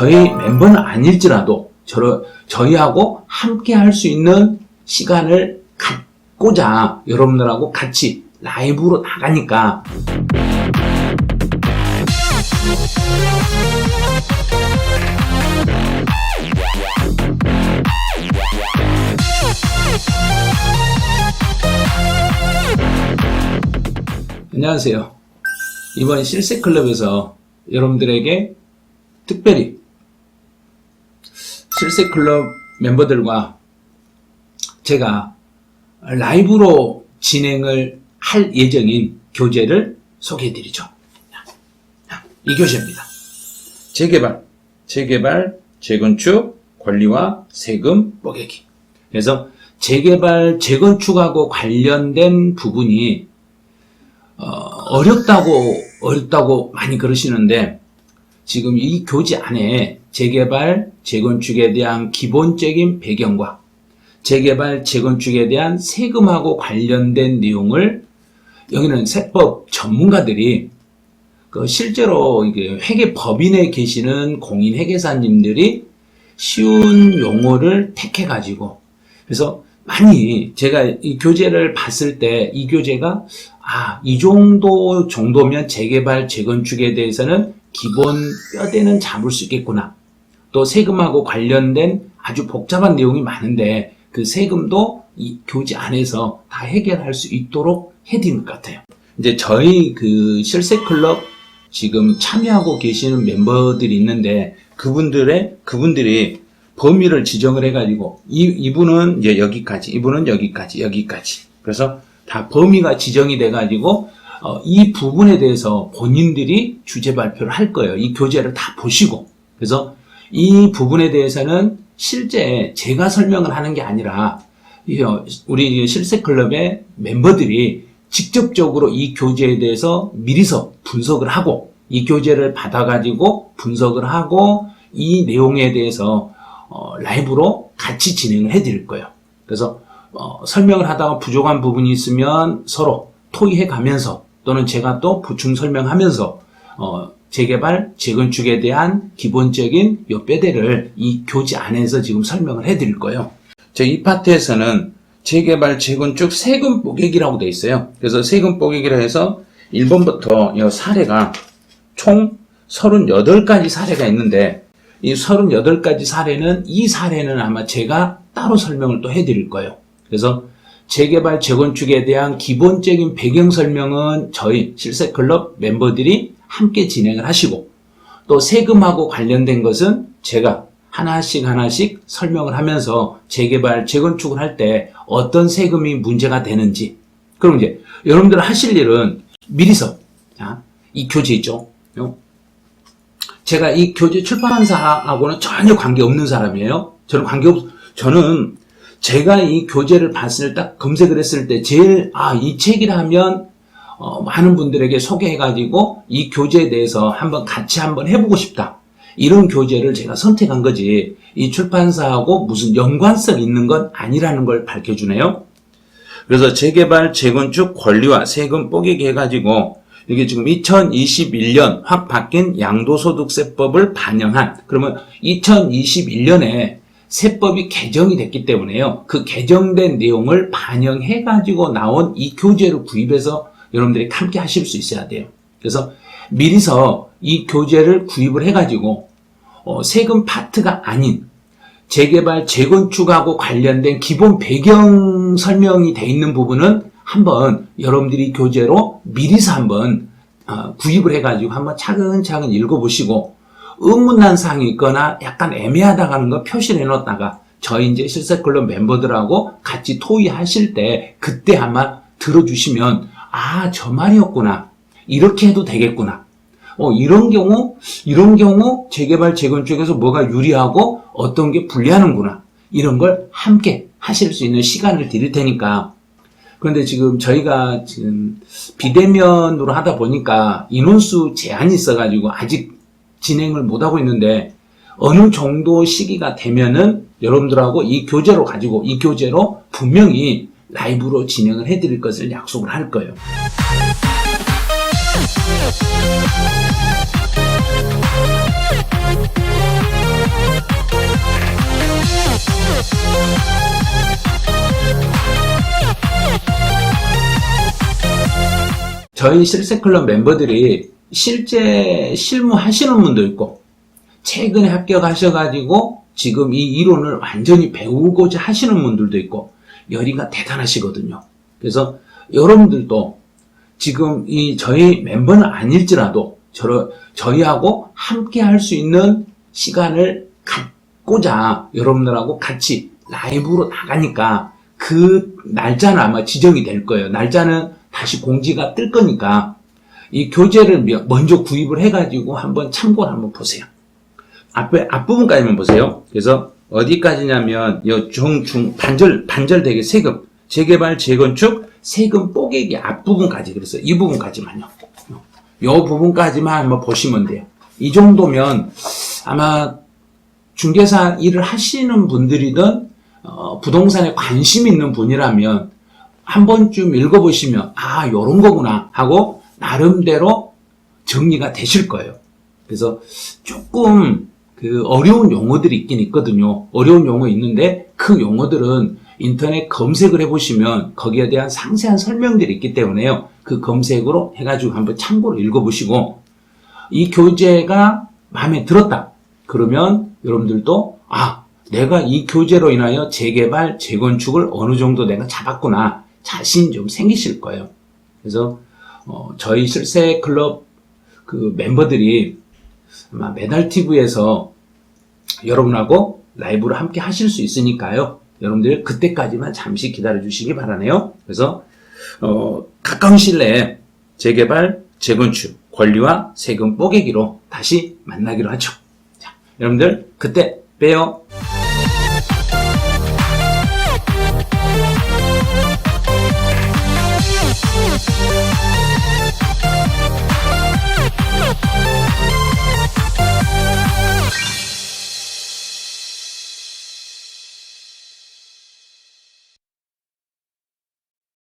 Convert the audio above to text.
저희 멤버는 아닐지라도 저, 저희하고 함께 할 수 있는 시간을 갖고자 여러분들하고 같이 라이브로 나가니까 안녕하세요. 이번 실세클럽에서 여러분들에게 특별히 실세 클럽 멤버들과 제가 라이브로 진행을 할 예정인 교재를 소개해드리죠. 이 교재입니다. 재개발, 재개발, 재건축, 권리와 세금 뽀개기. 그래서 재개발, 재건축하고 관련된 부분이 어, 어렵다고 어렵다고 많이 그러시는데 지금 이 교재 안에 재개발, 재건축에 대한 기본적인 배경과 재개발, 재건축에 대한 세금하고 관련된 내용을 여기는 세법 전문가들이 그 실제로 이게 회계 법인에 계시는 공인 회계사님들이 쉬운 용어를 택해 가지고 그래서 많이 제가 이 교재를 봤을 때 이 교재가 아, 이 정도 정도면 재개발, 재건축에 대해서는 기본 뼈대는 잡을 수 있겠구나. 또 세금하고 관련된 아주 복잡한 내용이 많은데 그 세금도 이 교재 안에서 다 해결할 수 있도록 해드린 것 같아요. 이제 저희 그 실세클럽 지금 참여하고 계시는 멤버들이 있는데 그분들의 그분들이 범위를 지정을 해가지고 이 이분은 이제 여기까지, 이분은 여기까지, 여기까지. 그래서 다 범위가 지정이 돼가지고 어, 이 부분에 대해서 본인들이 주제 발표를 할 거예요. 이 교재를 다 보시고 그래서 이 부분에 대해서는 실제 제가 설명을 하는 게 아니라 이, 어, 우리 실세클럽의 멤버들이 직접적으로 이 교재에 대해서 미리서 분석을 하고 이 교재를 받아가지고 분석을 하고 이 내용에 대해서 어, 라이브로 같이 진행을 해드릴 거예요. 그래서 어, 설명을 하다가 부족한 부분이 있으면 서로 토의해 가면서 또는 제가 또 보충 설명하면서 어, 재개발, 재건축에 대한 기본적인 요 뼈대를 이 교재 안에서 지금 설명을 해드릴 거예요. 저이 파트에서는 재개발, 재건축 세금 뽀개기라고 돼 있어요. 그래서 세금 뽀개기라 해서 1번부터 이 사례가 총 38가지 사례가 있는데 이 38가지 사례는 이 사례는 아마 제가 따로 설명을 또 해드릴 거예요. 그래서 재개발, 재건축에 대한 기본적인 배경 설명은 저희 실세클럽 멤버들이 함께 진행을 하시고 또 세금하고 관련된 것은 제가 하나씩 하나씩 설명을 하면서 재개발, 재건축을 할 때 어떤 세금이 문제가 되는지 그럼 이제 여러분들 하실 일은 미리서 자, 이 교재 있죠? 요. 제가 이 교재 출판사하고는 전혀 관계 없는 사람이에요. 저는 관계 없, 저는 제가 이 교재를 봤을 때 검색을 했을 때 제일 아 이 책이라면 어, 많은 분들에게 소개해가지고 이 교재에 대해서 한번 같이 한번 해보고 싶다. 이런 교재를 제가 선택한 거지 이 출판사하고 무슨 연관성 있는 건 아니라는 걸 밝혀주네요. 그래서 재개발, 재건축 권리와 세금 뽀개기 해가지고 이게 지금 2021년 확 바뀐 양도소득세법을 반영한 그러면 2021년에 세법이 개정이 됐기 때문에요. 그 개정된 내용을 반영해 가지고 나온 이 교재를 구입해서 여러분들이 함께 하실 수 있어야 돼요. 그래서 미리서 이 교재를 구입을 해 가지고 어, 세금 파트가 아닌 재개발, 재건축하고 관련된 기본 배경 설명이 돼 있는 부분은 한번 여러분들이 교재로 미리서 한번 어, 구입을 해 가지고 한번 차근차근 읽어 보시고 의문난 사항이 있거나 약간 애매하다 하는 거 표시를 해놓다가 저희 이제 실세클럽 멤버들하고 같이 토의하실 때 그때 아마 들어주시면 아 저 말이었구나. 이렇게 해도 되겠구나. 어 이런 경우 이런 경우 재개발 재건축에서 뭐가 유리하고 어떤 게 불리하는구나. 이런 걸 함께 하실 수 있는 시간을 드릴 테니까. 그런데 지금 저희가 지금 비대면으로 하다 보니까 인원수 제한이 있어가지고 아직 진행을 못하고 있는데 어느 정도 시기가 되면은 여러분들하고 이 교재로 가지고 이 교재로 분명히 라이브로 진행을 해드릴 것을 약속을 할 거예요. 저희 실세클럽 멤버들이 실제 실무 하시는 분도 있고, 최근에 합격하셔가지고 지금 이 이론을 완전히 배우고자 하시는 분들도 있고, 열의가 대단하시거든요. 그래서 여러분들도 지금 이 저희 멤버는 아닐지라도 저, 저희하고 함께 할 수 있는 시간을 갖고자 여러분들하고 같이 라이브로 나가니까 그 날짜는 아마 지정이 될 거예요. 날짜는 다시 공지가 뜰 거니까 이 교재를 며- 먼저 구입을 해가지고 한번 참고를 한번 보세요. 앞에 앞부분까지만 보세요. 그래서 어디까지냐면 요 중, 중, 반절, 반절 되게 세금, 재개발, 재건축, 세금 뽀개기 앞부분까지 그래서 이 부분까지만요. 요 부분까지만 한번 보시면 돼요. 이 정도면 아마 중개사 일을 하시는 분들이든 어, 부동산에 관심 있는 분이라면 한 번쯤 읽어보시면 아 요런 거구나 하고 나름대로 정리가 되실 거예요. 그래서 조금 그 어려운 용어들이 있긴 있거든요. 어려운 용어 있는데 그 용어들은 인터넷 검색을 해보시면 거기에 대한 상세한 설명들이 있기 때문에요. 그 검색으로 해가지고 한번 참고로 읽어보시고 이 교재가 마음에 들었다. 그러면 여러분들도 아 내가 이 교재로 인하여 재개발, 재건축을 어느 정도 내가 잡았구나 자신 좀 생기실 거예요. 그래서 어, 저희 실세 클럽 그 멤버들이 아마 메달 TV에서 여러분하고 라이브로 함께 하실 수 있으니까요. 여러분들 그때까지만 잠시 기다려 주시기 바라네요. 그래서 어, 가까운 시일 내에 재개발, 재건축, 권리와 세금 뽀개기로 다시 만나기로 하죠. 자, 여러분들 그때 빼요.